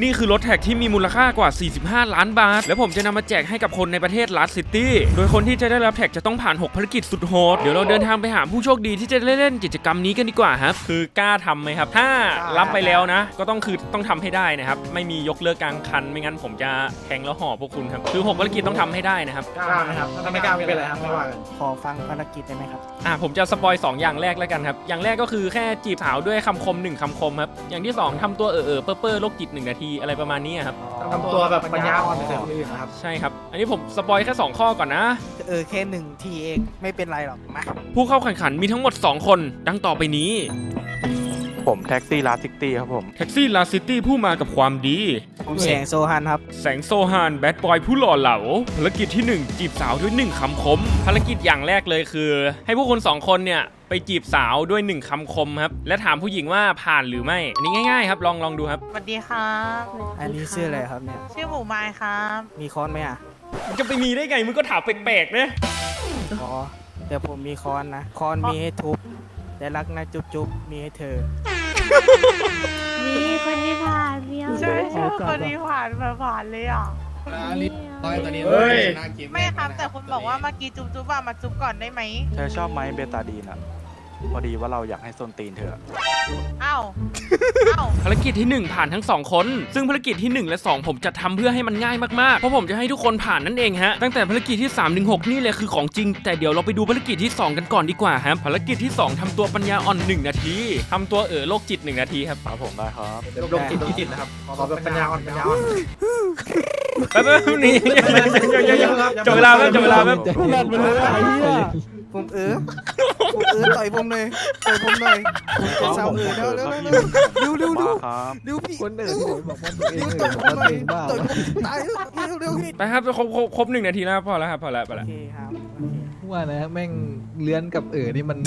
นี่คือรถแท็กที่มีมูลค่ากว่า 45 ล้านบาท และผมจะนำมาแจกให้กับคนในประเทศลัสซิตี้ โดยคนที่จะได้รับแท็กจะต้องผ่าน 6 ภารกิจสุดโหด เดี๋ยวเราเดินทางไปหาผู้โชคดีที่จะได้เล่นกิจกรรมนี้กันดีกว่าครับ คือกล้าทำไหมครับ ถ้ารับไปแล้วนะ ก็ต้องคือต้องทำให้ได้นะครับ ไม่มียกเลิกกลางคัน ไม่งั้นผมจะแทงแล้วห่อพวกคุณครับ คือ 6 ภารกิจต้องทำให้ได้นะครับ กล้าไหมครับ ถ้าไม่กล้าไม่เป็นไรครับไม่ว่ากันขอฟังภารกิจได้ไหมครับ อะผมจะสปอยสองอย่างแรกแล้วกันครับ อย่างแรกก็คือแค่จีบสาวด้วยคำคมหนึ่งคำคมครับ อย่างที่สองทำตัวเออเออเป้อเป้อโรคจิตหนึ่งนาทีอะไรประมาณนี้ครับ ทำตัวแบบปัญญาอ่อนใส่คนอื่นนะครับ ใช่ครับ อันนี้ผมสปอยแค่ 2 ข้อก่อนนะ เออแค่หนึ่งทีเองไม่เป็นไรหรอกมาผู้เข้าแข่งขันมีทั้งหมด 2 คน ดังต่อไปนี้ ผมแท็กซี่ลาซิกตี้ครับผมแท็กซี่ลาซิตี้ผู้มากับความดี ผมแสงโซฮันครับ แสงโซฮานแบดบอยผู้หล่อเหลาภารกิจที่ 1 จีบสาวด้วย 1คำคม ภารกิจอย่างแรกเลยคือ ให้ผู้คน 2 คนเนี่ย ไปจีบสาวด้วย 1คำคมครับ และถามผู้หญิงว่าผ่านหรือไม่ อันนี้ง่ายๆครับ ลองลองดูครับ สวัสดีครับอันนี้ชื่ออะไรครับเนี่ย ชื่อหมูไม้ครับ มีค้อนไหมอะมันจะไปมีได้ไงมึงก็ถามแปลกๆนะอ๋อแต่ผมมีค้อนนะค้อนมีให้ทุบแต่รักนะจุ๊บจุ๊บมีให้เธอ นี่คนที่ผ่านเมียวใช่ใช่คนนี้ผ่านมาผ่านเลยอะร้อยตัวนี้เฮ้ยไม่ครับแต่คุณบอกว่าเมื่อกี้จุ๊บจุ๊บอะมาจุ๊บก่อนได้ไหมเธอชอบไหมเบตาดีนอะพอดีว่าเราอยากให้ส้นตีนเธออ้าวอ้าวภารกิจที่ 1 ผ่านทั้ง 2 คน ซึ่งภารกิจที่ 1 และ 2 ผมจะทำเพื่อให้มันง่ายมากๆ เพราะผมจะให้ทุกคนผ่านนั่นเองฮะ ตั้งแต่ภารกิจที่3ถึง6นี่แหละคือของจริง แต่เดี๋ยวเราไปดูภารกิจที่ 2 กันก่อนดีกว่าครับ ภารกิจที่ 2ทำตัวปัญญาอ่อน 1 นาทีทำตัวเออโรคจิต 1 นาทีครับครับผมได้ครับเดี๋ยวลงจิตลงจิตนะครับขอแบบปัญญาอ่อนปัญญาอ่อนแป๊บๆนี่จบเวลาแป๊บจบเวลาแป๊บแลนไปเลยไอ้เหี้ย ผมเออผมเออต่อยผมเลยต่อยผมหน่อยผมจะเศร้าเออแล้วแล้วแล้วเร็วเร็วเร็วมาครับเร็วพี่คนอื่นบอกว่าตัวเองเร็วเอต่อยอผมบอกหว่าน่อตัยวเองบ้าต่อยผมเร็วเร็วพี่ไปครับครบครบครบหนึ่งนาทีแล้วพอแล้วครับพอแล้วพอโอแล้วเคครับโอเคว่านะแม่งเลื้อนกับเอ๋อนี่มัน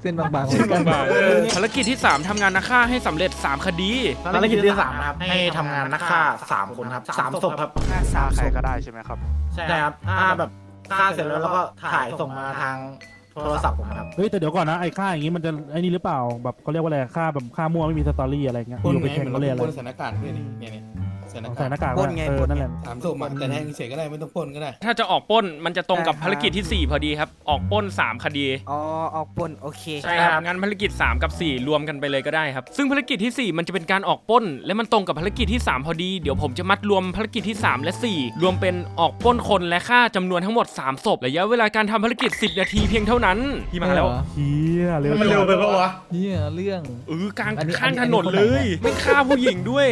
เส้นบางๆเส้นกันบางๆภารกิจที่ 3ทำงานนักฆ่าให้สำเร็จ 3 คดีภารกิจที่สามนะครับให้ทำงานนักฆ่าสามคนครับสามศพครับห้าสาฆ่ามใคศรพก็ได้ใช่ไหมครับ ใช่ครับถ้าแบบฆ่าเสร็จแล้วเราก็ถ่ายส่งมาทาง โทรศัพท์ผมครับ เฮ้ยแต่เดี๋ยวก่อนนะไอ้ค่าอย่างงี้มันจะไอ้นี่หรือเปล่าแบบเขาเรียกว่าอะไรค่าแบบค่ามั่วไม่มีสตอรี่อะไรเงี้ยอยู่ไปแข่งก็เลยอะไรพ่นสถานการณ์ด้วยนี่เนี่ยเนี่ย สถานใส่การณ์หน้ากากปล้ไว้นไงเอปล้อนนั่นแหละถามศพอะแต่แทงเฉยก็ได้ไม่ต้องพ่นก็ได้ ถ้าจะออกปล้นมันจะตรงกับภารกิจทีสี่4 พอดีครับ ออกปล้น 3 คดี อ๋อออกปล้นโอเค ใช่ครับงั้นภารกิจ 3 กับ 4 รวมกันไปเลยก็ได้ครับ ซึ่งภารกิจทีสี่ 4 มันจะเป็นการออกปล้น และมันตรงกับภารกิจที่ 3 พอดี เดี๋ยวผมจะมัดรวมภารกิจที่ 3 และ 4 รวมเป็นออกปล้นคนและฆ่าจำนวนทั้งหมด 3 ศพระยะเวลาการทำภารกิจ 10 นาทีเพียงเท่านั้นพี่มาแล้วเฮียเร็วมันเร็วไปปะวะเฮียเรื่อง เออกลางอันนี้ข้างอันถนี้นนเลย ไม่ฆ่าผู้หญิงด้วย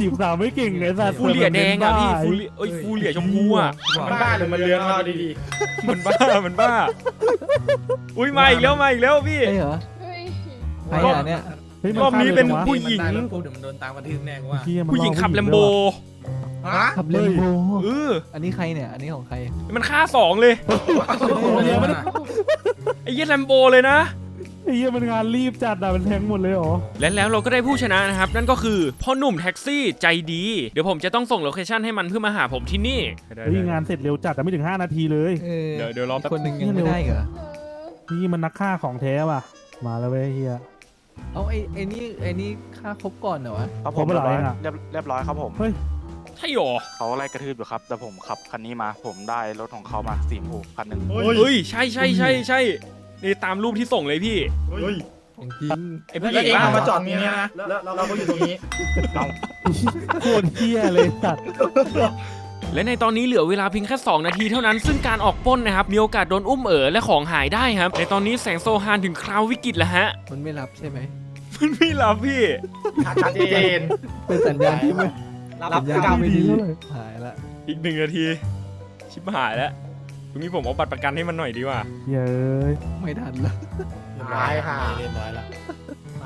จีบสาวไม่เก่งไอ้สัตว์ฟูเหลียแดงอะพี่บ้าฟูเหลียเอ้ยฟูเหลียชมพูอะมันบ้าหรือมันเลื้อนเราดีมันบ้ามันบ้า อุ้ยมาอีกแล้วมาอีกแล้วพี่ ใช่เหรอใครอะเนี่ยเฮ้ยมัรอบนี้เป็นฆ่าลยวะผู้หญิง มันตายแล้วพูดเดี๋ยวมันโดนตามกระทืบแน่กูว่าเหี้ยมันผู้หญิงขับแลมโบๆฮะขับเลนโบเอออันนี้ใครเนี่ย อันนี้ของใครมันฆ่าสองเลยเหี้ยมันไอ้เหี้ยแลมโบเลยนะไอ้เหี้ยมันงานรีบจัดอะมันแทงหมดเลยเหรอ และแล้วเราก็ได้ผู้ชนะนะครับ นั่นก็คือพ่อหนุ่มแท็กซี่ใจดี เดี๋ยวผมจะต้องส่งโลเคชั่นให้มันเพื่อมาหาผมที่นี่เฮ้ยงานเสร็จเร็วจัดแต่ไม่ถึง 5 นาทีเลยเออเดี๋ยวเดี๋ยวรอแป๊บ คนหนึ่งยังไม่ได้เหรอ นี่มันนักฆ่าของแท้ว่ะ มาแล้วเว้ยเฮีย เอาไอ้ไอ้นี่ไอ้นี่ค่าครบก่อนเหรอวะ ครับผผมมไม่เรียบร้อยไหลอะ เรียบเรียบร้อยครับผมเฮ้ยใช่หรอเขาไล่กระทืบอยู่ครับ แต่ผมขับคันนี้มา ผมได้รถของเขามาสีชมพูคันหนึ่งเฮ้ยใช่ใช่ใช่ใช่ นี่ตามรูปที่ส่งเลยพี่ของจริงไอ้ผู้แล้วหญิงเองบ้าเอามาจอดตรงนี้นะแล้วเราก็อยู่ตรงนี้ โคตรเฮียเลยสัตว์และในตอนนี้เหลือเวลาเพียงแค่ 2 นาทีเท่านั้น ซึ่งการออกปล้นนะครับ มีโอกาสโดนอุ้มเอ๋อและของหายได้ครับ ในตอนนี้แสงโซฮานถึงคราววิกฤตแล้วฮะ มันไม่รับใช่ไหมมันไม่รับพี่ ชัดเจน เป็นสัญญาณที่ไม่รับสัญญาณกรรมที่ไม่ดีเท่าไหร่หายละ อีกหนึ่งนาที ชิบหายแล้ว ตรงนี้ผมเอาบัตรประกันให้มันหน่อยดีกว่าเย้ยไม่ทันละตายห่าเรียบร้อยแล้ว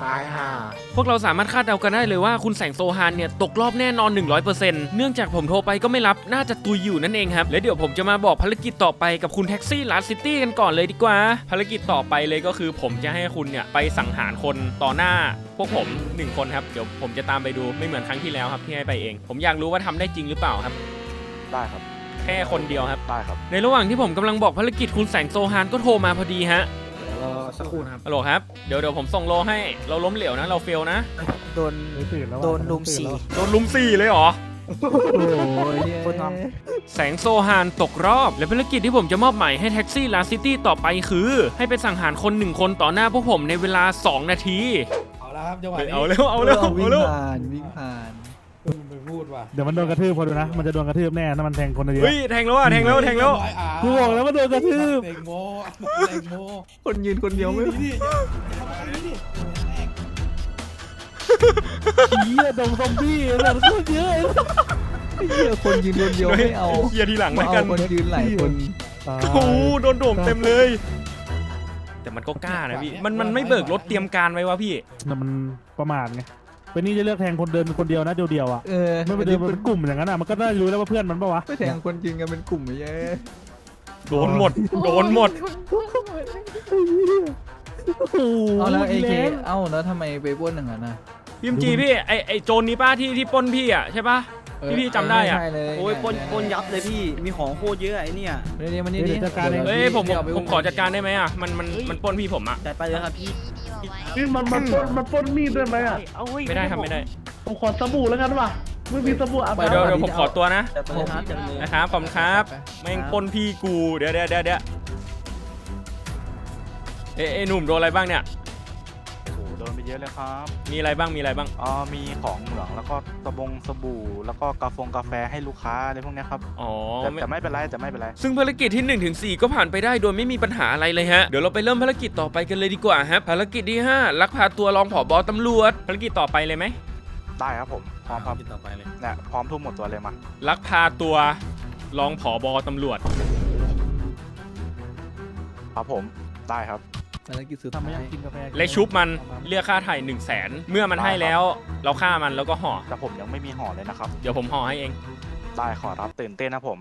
ตายห่าพวกเราสามารถคาดเดากันได้เลยว่าคุณแสงโซฮานเนี่ยตกรอบแน่นอน 100%เนื่องจากผมโทรไปก็ไม่รับน่าจะตุยอยู่นั่นเองครับ และเดี๋ยวผมจะมาบอกภารกิจต่อไปกับคุณแท็กซี่ลาสซิตี้กันก่อนเลยดีกว่า ภารกิจต่อไปเลยก็คือ ผมจะให้คุณเนี่ยไปสังหารคนต่อหน้า พวกผมหนึ่งคนครับเดี๋ยวผมจะตามไปดูไม่เหมือนครั้งที่แล้วครับที่ให้ไปเอง ผมอยากรู้ว่าทำได้จริงหรือเปล่าครับ ได้ครับ แค่คนเดียวครับ ได้ครับในระหว่างที่ผมกำลังบอกภารกิจคุณแสงโซฮานก็โทรมาพอดีฮะเราสักครู่นะครับฮัลโหลครับ เดี๋ยวเดี๋ยวผมส่งโลให้ เราล้มเหลวนะ เราเฟลนะ โดนเฮ้ยตื่นแล้วว่ะโดนลุมตื่สี่แล้วโดนลุมสี่เลยเหรอ โอ้ยคนท แสงโซฮานตกรอบ และภารกิจที่ผมจะมอบหมายให้แท็กซี่ลาซิตี้ต่อไปคือ ให้ไปสังหารคนหนึ่งคนต่อหน้าพวกผมในเวลา 2 นาที เอาละครับจังหวะเฮ้ยนี้เอาเร็วเอาเร็ววิ่เอางเร็วผ่านวิ่งผ่านคุณไปพู ดว่ะเดี๋ยวมันโดนกระทืบพอดูนะ มันจะโดนกระทืบแน่ถ้ามันแทงคนเดียวเฮ้ยแทงแล้วอะแทงแล้วแทงแล้วร้อยอะกูบอกแล้วว่าโดนกระทืบเตงโมเตงโมคนยืนคนเดียวไม่นี่นี่อย่าทำอะไรนี่ผีอะดงซอมบี้แบบโคตรเยอะเหี้ยคนยืนคนเดียวไม่เอาเฮียทีหลังมาแล้วเอากันคนยืนหลายคนตายโอ้โหโดนโด่งเต็มเลย แต่มันก็กล้านะพี่ มันมันไม่เบิกรถเตรียมการไว้วะพี่แต่มันประมาทไง เป็นนี่จะเลือกแทงคนเดินคนเดียวนะเดียวๆอะเออไม่ไปเดินเป็นกลุ่มอย่างนั้นอะมันก็ได้รู้แล้วว่าเพื่อนมันปะวะไปแทงคนยืนกันเป็นกลุ่มเยอะโดนหมด โดนหมด โอ้โหเอาแล้วเอเคแรงเอ้าแล้วทำไมไปปล้นอย่างนั้นนะพี่มจีพี่ไอไอโจรนี้ป้าที่ที่ปล้นพี่อะใช่ปะ เออที่พี่จำได้อะใช่เลยโอ้ยปนปนยับเลยพี่ มีของโคตรเยอะไอ้เนี่ย เดี๋ยวเดี๋ยวมันนี่เดี๋ยวจัดการเอง เฮ้ยผมผมดี๋วาไปผมขอจัดการได้ไหมอะมันมันมันปล้นพี่ผมอะ จัดไปเลยครับพี่ นี่มันมันปล้นมันปล้นมีดด้วยไหมอะเอาเฮ้ยไม่ได้ครับไม่ได้ผมขอสบู่แล้วกันว่ะไม่มีสบู่อาบเดี๋ยวน้ำเดี๋ยวผมขอตัวนะจัดไปเลยครับจัดไปเลยนะครับขอบคุณครับแม่งปล้นพี่กูเดี๋ยวเดี๋ยวเดี๋ยวเดี๋ยวเอ้ยเอ้ยหนุ่มโดนอะไรบ้างเนี่ย เยอะเลยครับมีอะไรบ้างมีอะไรบ้างอ๋อมีของเหมืองแล้วก็สบงสบู่ แล้วก็กาแฟกาแฟให้ลูกค้าอะไรพวกเนี้ยครับอ๋อแต่ไม่แต่ไม่เป็นไรแต่ไม่เป็นไร ซึ่งภารกิจที่1ถึง4ก็ผ่านไปได้โดยไม่มีปัญหาอะไรเลยฮะเดี๋ยวเราไปเริ่มภารกิจต่อไปกันเลยดีกว่าครับภารกิจที่5ลักพาตัวรองผอบอตำรวจภารกิจต่อไปเลยไหมได้ครับผมพร้อมครับกินต่อไปเลย เนี่ยพร้อมทุ่มหมดตัวเลยมาลักพาตัวรองผอบอตำรวจ ครับผมได้ครับ ภารกิจสุดทำท้าไม่ยอยากกินกาแฟและชุบมันเรียกค่าไถ่1 0 0 0 0แสนเมื่อมันให้แล้ว เราฆ่ามันแล้วก็ห่อแต่ผมยังไม่มีห่อเลยนะครับ เดี๋ยวผมห่อให้เอง ได้ขอรับตื่นเต้นนะผม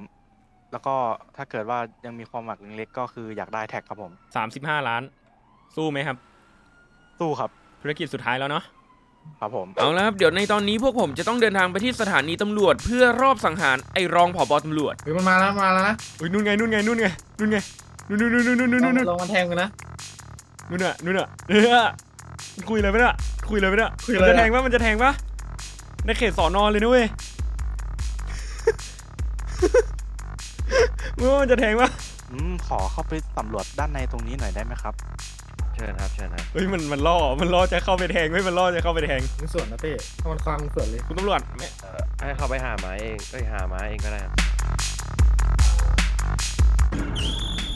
แล้วก็ถ้าเกิดว่ายังมีความหวังเล็กๆก็คืออยากได้แท็กครับผม 35 ล้าน สู้ไหมครับ สู้ครับภารกิจสุดท้ายแล้วเนาะ ครับผม เอาละครับ เดี๋ยวในตอนนี้พวกผมจะต้องเดินทางไปที่สถานีตำรวจ เพื่อรอบสังหารไอ้รองผอบอตำรวจเฮ้ยมันมาแล้วมาแล้วนะอุ้ยนู่นไงนู่นไงนู่นไงนู่นไงนู่นนู่นนู่นนู่นนู่นนู่นนู่นลงมาแทงกันนะ นู่นน่ะนู่นน่ะเนี่ยคุยอะไรไปเนี่ยคุยอะไรไปเนี่ยคุยอะมันไรจะอะ แทงปะมันจะแทงปะในเขตสอนอเลยนะเว้ย มึงว่ามันจะแทงปะอืมขอเข้าไปสำรวจด้านในตรงนี้หน่อยได้ไหมครับ เชิญครับ เชิญครับ เฮ้ยมันมันล่อ มันล่อจะเข้าไปแทงเฮ้ยมันล่อจะเข้าไปแทง มึงสวนนะเต้ถ้ามันควังสวนเลย คุณตำรวจไม่ ให้เขาไปหาไม้เองเอ้ย หาไม้เองก็ได้ครับ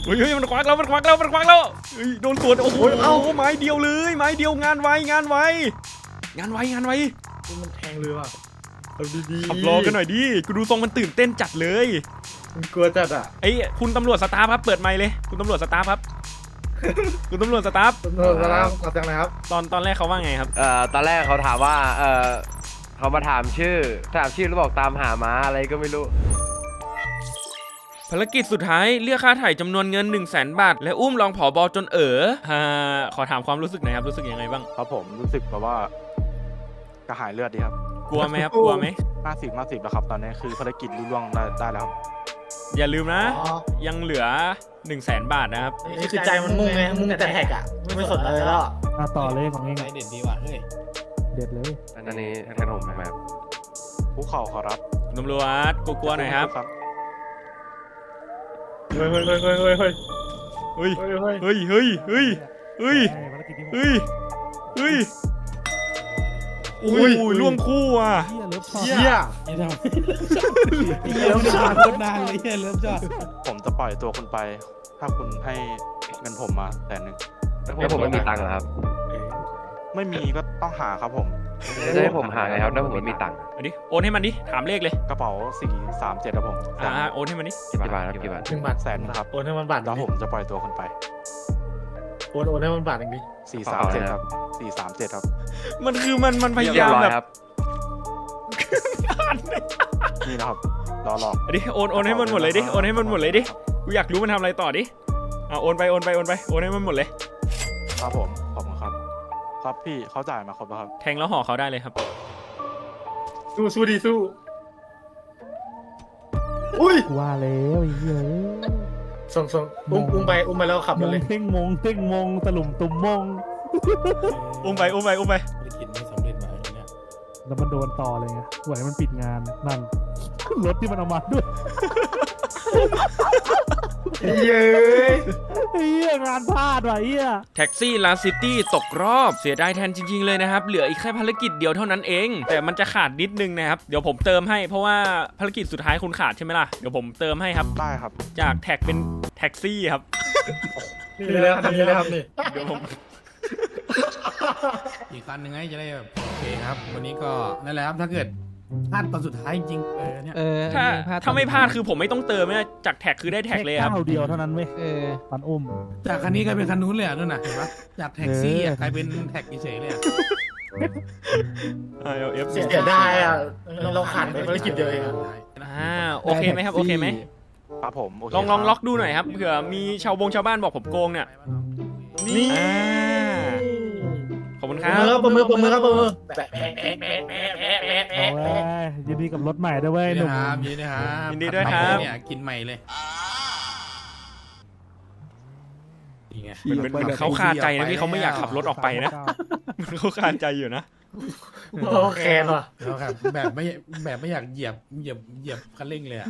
เฮ้ยเฮ้ยมันควักแล้วมันควักแล้วมันควักแล้วเฮ้ยโดนสวนโอ้โหเอาไม้เดียวเลยไม้เดียวงานไวงานไวงานไวงานไวมันแทงเลยว่ะเอาดีๆขับรอกันหน่อยดิกูดูทรงมันตื่นเต้นจัดเลยมันกลัวจัดอะไอ้ยคุณตำรวจสตาฟครับเปิดไมค์เลย คุณตำรวจสตาฟครับ คุณตำรวจสตาฟตำรวจมาแล้วขอแซงหนะครับ ตอนตอนแรกเขาว่าไงครับ เอ่อตอนแรกเขาถามว่า เอ่อเขามาถามชื่อ ถามชื่อแล้วบอกตามหาม้าอะไรก็ไม่รู้ ภารกิจสุดท้ายเรียกค่าถ่ายจำนวนเงิน 1 0 0 0 0แสนบาท และอุ้มรองผอบอจนเอ๋อฮ่าขอถามความรู้สึกหน่อยครับรู้สึกยังไงบ้าง ครับผมรู้สึกแบบว่ากระหายเลือดดีครับกลัวไหมครับกลัวไหมห้าสิบห้าสิบแล้วครับ ตอนนี้คือภารกิจรุ่ล่วงได้ได้แล้วครับอย่าลืมนะ อ๋อยังเหลือ 1 0 0 0 0แสนบาทนะครับ นี่คือใจมันมุ่งไงมุ่งแต่แท็กอะ ไม่สนอะไรแล้วอะอะต่อเลยของเองใจอะเด็ดดีว่ะเฮ้ยเด็ดเลย อันนี้ท่านผมแบบผู้เข่าขอรับตำรวจกลัวๆหน่อยครับเฮ้ย เฮ้ยเฮ้ยเฮ้ยเฮ้ยเฮ้ยเฮ้ยเฮ้ยเฮ้ยเฮ้ยเฮ้ยเฮ้ยเฮ้ยใช่ภารกิจที่หกเฮ้ยเฮ้ยโอ้อุ้ยยล่วงคู่อะเฮียเลิฟช็อตเหี้ยเริ่มจอดโคตรนานเลยเฮ้ยเริ่มจอดผมจะปล่อยตัวคุณไป ถ้าคุณให้เงินผมมาแสนหนึ่งแล้วผมไม่มีตังค์เหรอครับ ไม่มีก็ต้องหาครับผม จะให้ผมหาไงครับถ้าผมไม่มีตังค์อันนี้โอนให้มันดิ ถามเลขเลย กระเป๋าสี่สามเจ็ดครับผมแสอ่านโอนให้มันดิกี่บาทครับกี่บาทหนึ่งบาทแสนครับโอนให้มันบาทแล้วผมจะปล่อยตัวคุณไปโอนโอนให้มันบาทหนึ่งดิสี่สามเจ็ดครับสี่สามเจ็ดครับ มันคือมันมันพยายามเรีบร้อแบบครับนี่นะครับรอรออันนี้โอนโอนให้มันหมดเลยดิโอนให้มันหมดเลยดิกูอยากรู้มันทำอะไรต่อดิอะโอนไปโอนไปโอนไปโอนให้มันหมดเลยครับผมขอบคุณครับ ครับพี่เขาจ่ายมาครบแล้วครับ แทงแล้วห่อเขาได้เลยครับ สู้สู้ดีสู้ อุ้ย ว่าแล้วไอ้เหี้ยส่งส่งอุ้มอุ้มไปอุ้มไปแล้วขับมรถงเลย เท่งมงเท่งมงตะลุมตุ่มมง อุ้มไปอุ้มไปอุ้มไปภารกิจไม่สำเร็จมาเนี่ยแล้วมันโดนต่อเลยไงหวยมันปิดงานนั่นรถที่มันเอามาด้วย เย้ย เฮียงานพลาดว่ะเฮียแท็กซี่ลาซิตี้ตกรอบเสียดายแทนจริง ๆ เลยนะครับ เหลืออีกแค่ภารกิจเดียวเท่านั้นเอง แต่มันจะขาดนิดนึงนะครับ เดี๋ยวผมเติมให้เพราะว่าภารกิจสุดท้ายคุณขาดใช่ไหมล่ะ เดี๋ยวผมเติมให้ครับ ได้ครับ จากแท็กเป็นแท็กซี่ครับ นี่เลยครับนี่เลยครับนี่เดี๋ยวผม อีกคันหนึ่งไงจะได้แบบโอเคครับ วันนี้ก็นั่นแหละครับถ้าเกิด พลาดตอนสุดท้ายจริงๆเออเนี่ยเออถ้าพลดถ้าไม่พลาดคือผมไม่ต้องเติมนะจากแท็กคือได้แท็กเลยครับ ก้าวเดียวเท่านั้นเว้ยเออตอนอุ้ม จากคันนี้กลายเป็นคันนู้นเลยอะนู่นน่ะเห็นปะจากแท็กซี่อะเออกลายเป็นแท็กเฉยๆเลยอะ ILF เสียดายอะเราขาดไปภารกิจเดียวเองอะ อ่าโอเคไหมครับโอเคไหมครับผมโอเคลองลองครับ ล็อกดูหน่อยครับเผื่อมีชาวบงชาวบ้านบอกผมโกงเนี่ย นี่ อ่าขอบคุณคปรรับบมือครับปรบมือครับปรบมือแปะแปะแปะแปะแปะแปะแปะเอาแปะเว้ยยินดีกับรถใหม่ด้วยเว้ยหยินนุ่ดีมครับยินดีครับยินดีด้วยครับ เนี่ยกินใหม่เลยนี่ไงเหมือนเหมือนเหมือนเขาคาใจนะพี่เขาไม่อยากขับรถออกไปนะเหมือนเขาคาใจอยู่นะ โอเคว่ะแล้วครับแบบไม่แบบไม่อยากเหยียบเหยียบเหยียบคันเร่งเลยอะ